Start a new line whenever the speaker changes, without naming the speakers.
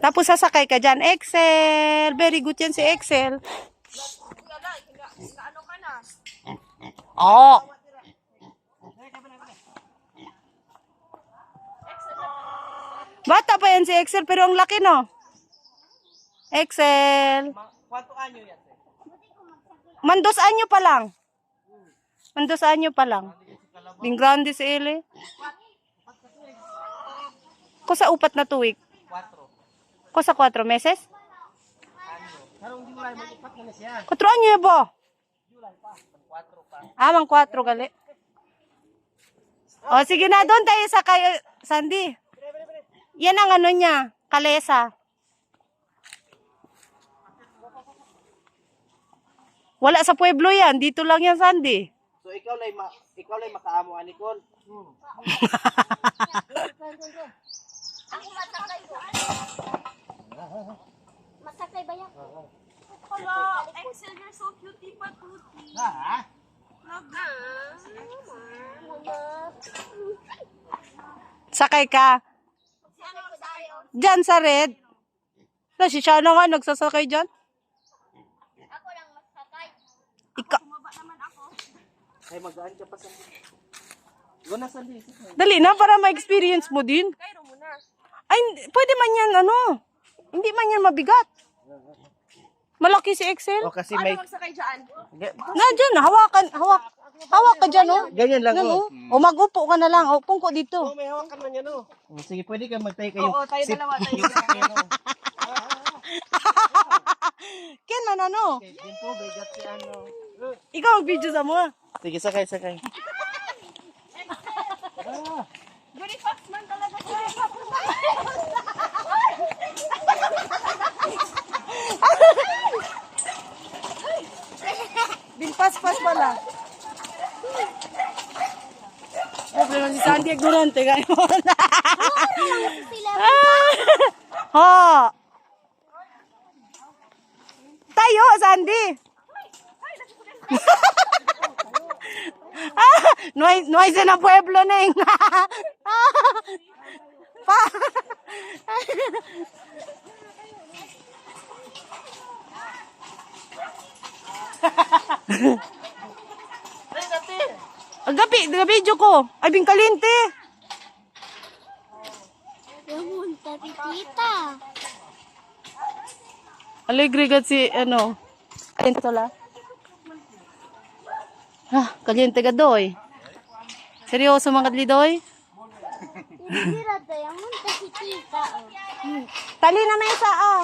Tapos sasakay ka dyan. Excel. Very good yan si Excel. Oo. Bata pa yan si Excel pero ang laki no. Excel.
Kwanto anyo yan?
Mandos anyo pa lang. Mandos anyo pa lang. Ding grande si Ele. Ko sa upat na tuwik.
Kwatro.
Ko sa 4 meses. 4 anyo ba? Ah, mang 4 gali. O, sige na, doon tayo sa kay Sandy. Yan ang ano niya, kalesa. Wala sa pueblo yan, dito lang yan, Sandy.
So ikaw ma ikaw lay makaamo ani kon. Hmm.
Ako masakay ko. Masakay ba yan? Hello, Excel, you're so cutie patuti.
Ha?
Mama.
Sakay ka. Diyan sa red. Na, si Shana nga, nagsasakay dyan.
Ako lang masakay.
Ika,
Bumaba naman ako.
Ay magaan ka pa sa. Go na sa
dali na, para ma-experience mo din.
Kairo muna.
Ay, hindi- pwede man yan, ano. Hindi man yan mabigat. Malaki si Excel.
O kasi may
magsakay dyan?
Na, dyan, hawakan, hawak. Hawak ka dyan, oh.
ganyan lang
Yan,
oh.
oh. O mag-upo ka na lang. O, pungko dito.
Oh, may hawakan man yan oh. Oh, Sige, pwede ka magtayo kayo.
Oo, tayo dalawa, tayo
dalawa.
Ken man, ano.
Din po, bigat si ano.
Ikaw ang video sa mo.
Sige, sakay, sakay.
Binpas-pas pala. Problema si Sandy, ignorante ka.
Sila.
ha! Tayo, Sandy! ah, noise, noise na pueblo na yung... pa! Ang gabi, gabi video ko. Ay, bingkalinte.
Pumunta si tita.
Alegre gat si, ano, kaliente la. Ah, kaliente ka doy. Seryoso mga kadlidoy?
Hindi ra tayo. Munta si tita.
Tali na may isa ah.